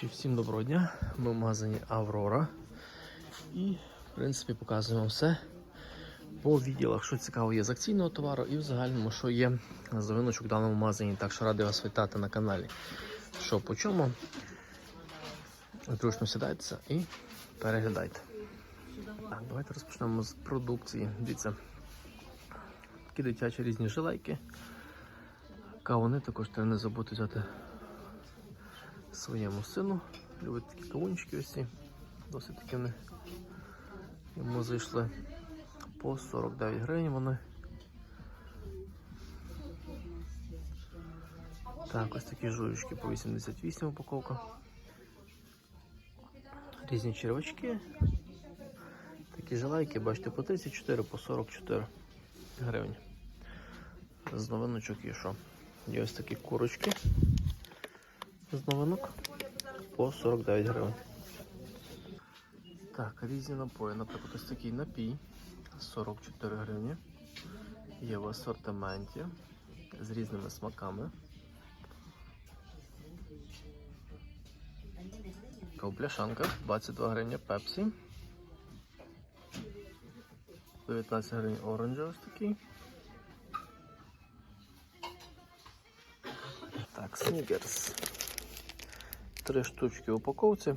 Чи всім доброго дня. Ми в магазині Аврора. І, в принципі, показуємо все по відділах, що цікаво є з акційного товару і в загальному, що є з новиночок в даному магазині. Так що радий вас вітати на каналі. Що по чому? Зручно сідайтеся і переглядайте. Так, давайте розпочнемо з продукції. Дивіться, такі дитячі різні жилейки. Кавуни також треба не забути взяти своєму сину. Любить такі кавунчики ці. Досить таки йому зайшли по 49 гривень вони. Так, ось такі жуючки по 88 упаковка. Різні червячки. Такі жилайки, бачите, по 34, по 44 гривень. З новиночок є що? Є ось такі курочки з новинок по 49 гривень. Так, різні напої. Наприклад, ось такий напій 44 гривні. Є в асортименті з різними смаками. Ковбляшанка 22 гривні пепсі. 19 гривень оранжа ось такий. Так, снікерс. Три штучки в упаковці.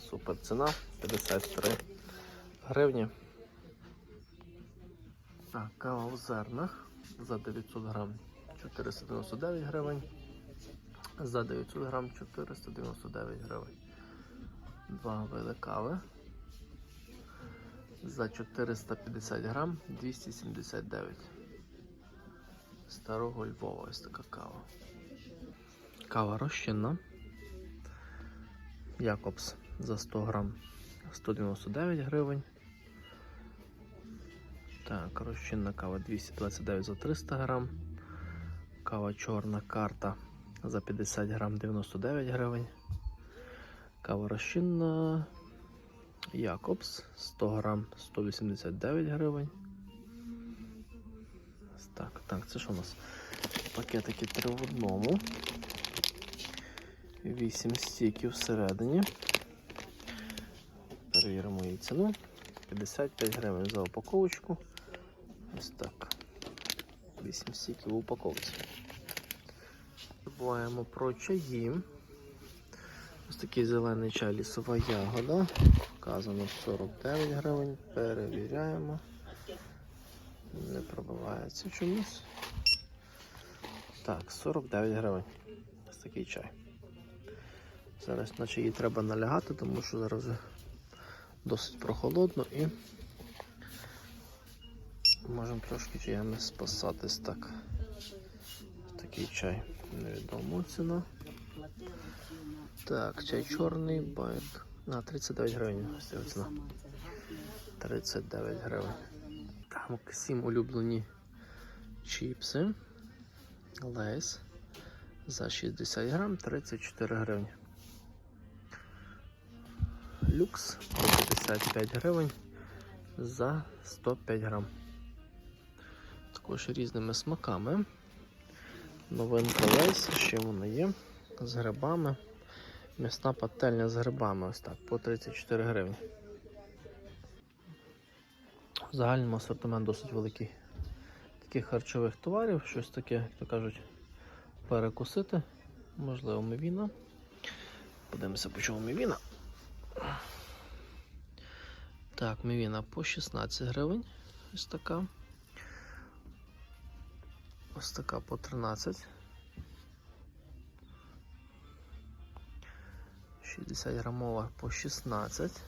Супер ціна 53 гривні. Так, кава в зернах за 900 грам 499 гривень. За 900 грам 499 гривень. Два види кави. За 450 грам 279. Старого Львова ось така кава. Кава розчинна. Якобс за 100 грам 199 гривень. Так, розчинна кава 229 за 300 грам. Кава чорна карта за 50 грам 99 гривень. Кава розчинна Якобс 100 грам 189 гривень. Так, так, це що у нас? Пакетики 3 в одному. 8 стіків всередині. Перевіримо її ціну. 55 гривень за упаковочку. Ось так. 8 стіків в упаковці. Забуваємо про чаї. Ось такий зелений чай лісова ягода. Вказано 49 гривень. Перевіряємо. Не пробивається чомусь. Так, 49 гривень. Ось такий чай. Зараз наче її треба налягати, тому що зараз досить прохолодно і можемо трошки чаями спасатись так. Такий чай. Невідомо ціна. Так, чай чорний, байт. На 39 гривень. Ось ця ціна. 39 гривень. Там всім улюблені чіпси. Лейс. За 60 грам 34 гривні. Люкс по 55 гривень за 105 грам. Також різними смаками. Новинка Лейс, ще вона є. З грибами. М'ясна пательня з грибами ось так, по 34 гривні. В загальному асортимент досить великий таких харчових товарів, щось таке, як то кажуть, перекусити. Можливо, мівіна. Подивимося, по чому мівіна. Так, мівіна по 16 гривень. Ось така. Ось така по 13. 60 грамова по 16.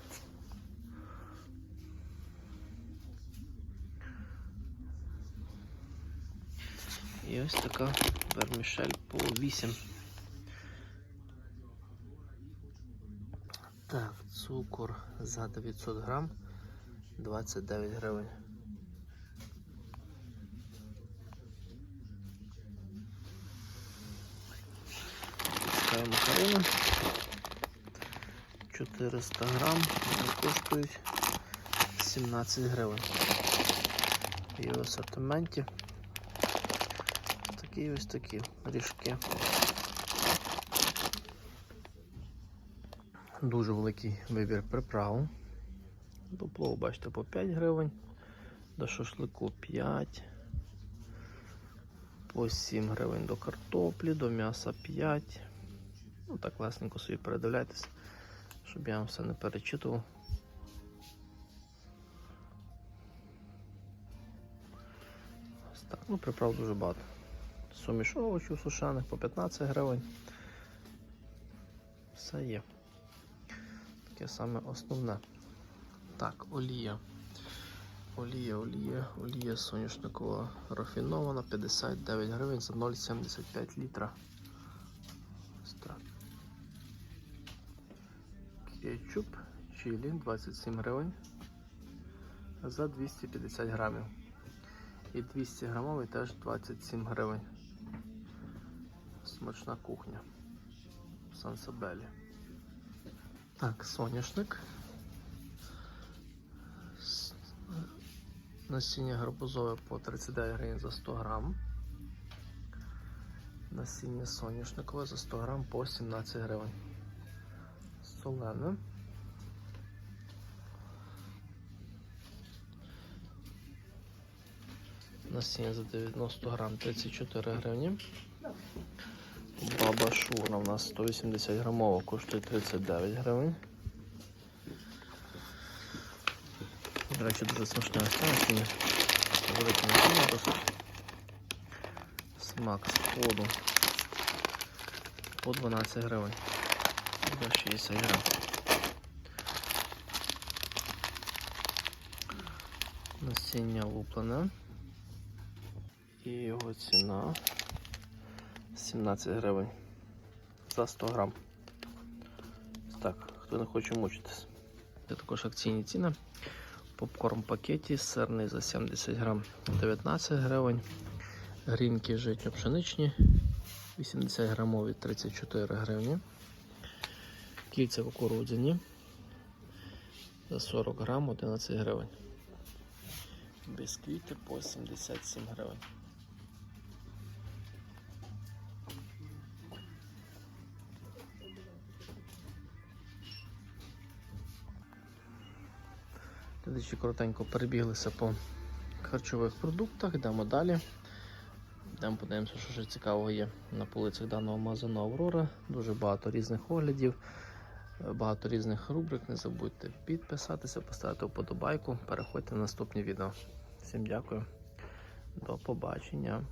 І ось така вермішель по 8. Так, цукор за 900 грам 29 гривень. Пускаємо макарони. 400 грам, вони коштують 17 гривень. І в асортименті такі ось такі ріжки. Дуже великий вибір приправ. До плову, бачите, по 5 гривень, до шашлику 5, по 7 гривень до картоплі, до м'яса 5. Ну так лесненько собі передивляйтесь, щоб я вам все не перечитував. Ось так, ну приправ дуже багато. Суміш овочів сушених по 15 гривень. Все є. Таке саме основне. Так, олія. Олія, олія, олія соняшникова рафінована 59 гривень за 0,75 літра. Кетчуп чилі 27 гривень за 250 грамів. І 200 грамовий теж 27 гривень. Смачна кухня. Сансабелі. Так, соняшник. Насіння гарбузове по 39 гривень за 100 грам. Насіння соняшникове за 100 грам по 17 гривень. Солене. Насіння за 90 грам 34 гривні. Баба Шура у нас 180 грамова коштує 39 гривень. До речі, дуже смачне насіння. Велике насіння досить. Смак з ходу по 12 гривень. За 60 грам. Насіння луплене. І його ціна 17 гривень за 100 грам. Так, хто не хоче мучитись. Це також акційні ціни. Попкорн в пакеті сирний за 70 грам 19 гривень. Грінки житньо-пшеничні 80 грамові 34 гривні. Кільця кукурудзяні за 40 грам 11 гривень. Бісквіти по 77 гривень. Глядачі коротенько перебіглися по харчових продуктах, йдемо далі. Йдемо подивимося, що ще цікавого є на полицях даного магазину Аврора. Дуже багато різних оглядів, багато різних рубрик. Не забудьте підписатися, поставити вподобайку. Переходьте на наступні відео. Всім дякую. До побачення.